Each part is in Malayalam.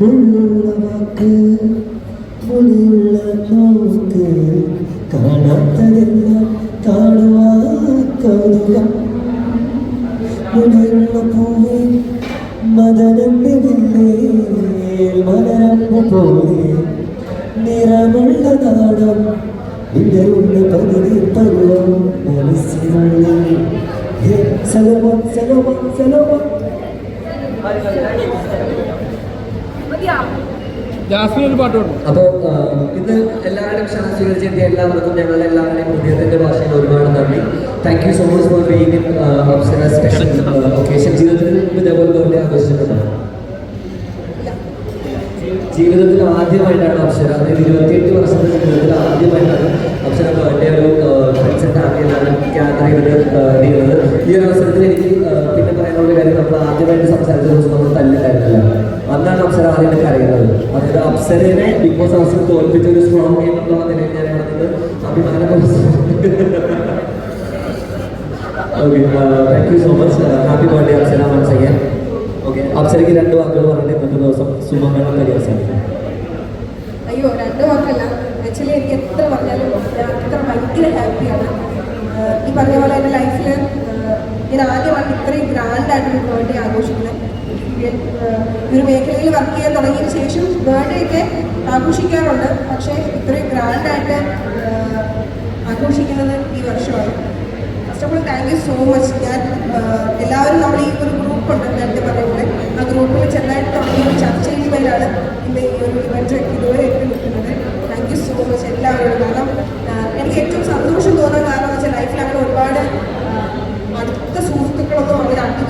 മുള്ളുള്ള വാക്ക് മുളിയുള്ള നോക്ക്. കാണാത്തതെല്ലാം കാണുവാൻ കൗതുകം മുടിയുള്ള പൂവേ മദനന്റെ വില്ലേ മലരമ്പ പോലെ. നിറമുള്ള നാടം ഉള്ള പകുതി പരുവം മനസ്സിനുള്ളിൽ സലോമ സലോമ സലോമ ജാസ്മിൻ ഒരു ഇന്ന് എല്ലാവരും ക്ഷണം സ്വീകരിച്ചെത്തിയ എല്ലാവർക്കും ഞങ്ങൾ എല്ലാവരുടെയും ഹൃദയത്തിന്റെ ഭാഷയിൽ ഒരുപാട് നന്ദി. Thank you so much for being in special ജീവിതത്തിൽ ഇതേപോലെ ജീവിതത്തിൽ ആദ്യമായിട്ടാണ് അപ്സര അതായത് ഇരുപത്തിയെട്ട് വർഷത്തെ ജീവിതത്തിൽ ആദ്യമായിട്ടാണ് അപ്സര ബർത്ത്ഡേ ഒരു ഫ്രണ്ട്സ് ആൻഡ് ഫാമിലി എല്ലാവരും ഗ്യാദർ ചെയ്തിട്ട് ഈ ഒരു അവസരത്തിൽ എനിക്ക് പിന്നെ പറയാനുള്ള കാര്യം നമ്മൾ ആദ്യമായിട്ട് സംസാരിച്ച ദിവസം നമ്മൾ തല്ലിട്ടായിരുന്നില്ല അന്നാണ് അപ്സര ആദ്യമായിട്ട് അറിയുന്നത് അതായത് അപ്സരനെ ബിഗ് ബോസ് ഹൗസിൽ തോൽപ്പിച്ച ഒരു സ്ട്രോങ് ഗെയിം എന്നുള്ള നിലയിൽ ഞാൻ പറഞ്ഞത് അഭിമാനം okay thank you so much happy birthday Apsara once again okay അപ്സരയ്ക്ക് രണ്ട് വാക്കുകൾ പറഞ്ഞിട്ട് ഇന്നത്തെ ദിവസം സുമംഗളം പരിഹസിക്കും അയ്യോ രണ്ട് വാക്കല്ല. ആക്ച്വലി എനിക്ക് എത്ര പറഞ്ഞാലും അത്ര ഭയങ്കര ഹാപ്പിയാണ് ഈ പറഞ്ഞ പോലെ എന്റെ ലൈഫിൽ ഞാൻ ആദ്യമായിട്ട് ഇത്രയും ഗ്രാൻഡായിട്ട് ബർത്ത്ഡേ ആഘോഷിക്കുന്നത്. ഒരു മേഖലയിൽ വർക്ക് ചെയ്യാൻ തുടങ്ങിയതിന് ശേഷം ബർത്ത്ഡേ ഒക്കെ ആഘോഷിക്കാറുണ്ട്. പക്ഷേ ഇത്രയും ഗ്രാൻഡായിട്ട് ആഘോഷിക്കുന്നത് ഈ വർഷമാണ്. First of all thank you so much ഞാൻ എല്ലാവരും നമ്മൾ ഈ ഒരു ഗ്രൂപ്പ് ഉണ്ട് നേരത്തെ പറഞ്ഞ ആ ഗ്രൂപ്പിൽ ചെറുതായിട്ട് തുടങ്ങിയ ഒരു ചർച്ചയിൽ ചെയ്യുമ്പോഴാണ് ഇന്ന് ഈ ഒരു ഇവന്റ് ഇതുവരെ എത്തി നിൽക്കുന്നത് താങ്ക് യു സോ മച്ച് എല്ലാവരോടും. കാരണം എനിക്ക് ഏറ്റവും സന്തോഷം തോന്നാൻ കാരണം എന്ന് വെച്ചാൽ ലൈഫിൽ അങ്ങനെ ഒരുപാട് ആഹ് അടുത്ത സുഹൃത്തുക്കളൊന്നും അങ്ങനെ അധികമില്ലാത്ത ഒരാളാണ്.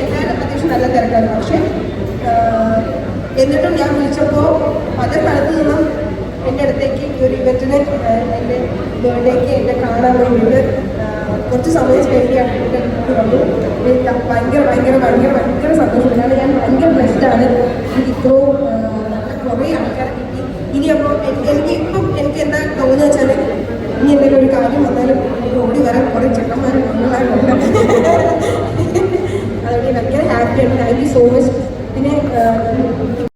നല്ല തിരക്കാണ്. പക്ഷേ എന്നിട്ടും ഞാൻ വിളിച്ചപ്പോൾ പല സ്ഥലത്ത് നിന്നും എന്റെ അടുത്തേക്ക് ഒരു ഇവന്റിന് എന്റെ ബർത്ത്ഡേക്ക് എന്നെ കാണാൻ വേണ്ടിയിട്ട് കുറച്ച് സമയം സ്പെൻഡ് ചെയ്യാൻ അടുത്ത് വന്നു. ഭയങ്കര ഭയങ്കര ഭയങ്കര ഭയങ്കര സന്തോഷമാണ് ഞാൻ ഭയങ്കര ബ്ലെസ്ഡാണ് എനിക്ക് ഇത്രയും കുറേ ആൾക്കാരെ കിട്ടി. ഇനി അപ്പോൾ എനിക്ക് എന്താ തോന്നുന്നത് വെച്ചാൽ ഇനി എന്തെങ്കിലും ഒരു കാര്യം വന്നാലും എനിക്ക് ഓടി വരാൻ കുറേ ചെക്കന്മാരും പെണ്ണുങ്ങളായിട്ടുണ്ട് അതുകൊണ്ട് ഞാൻ ഭയങ്കര ഹാപ്പിയാണ് താങ്ക് യു സോ മച്ച് പിന്നെ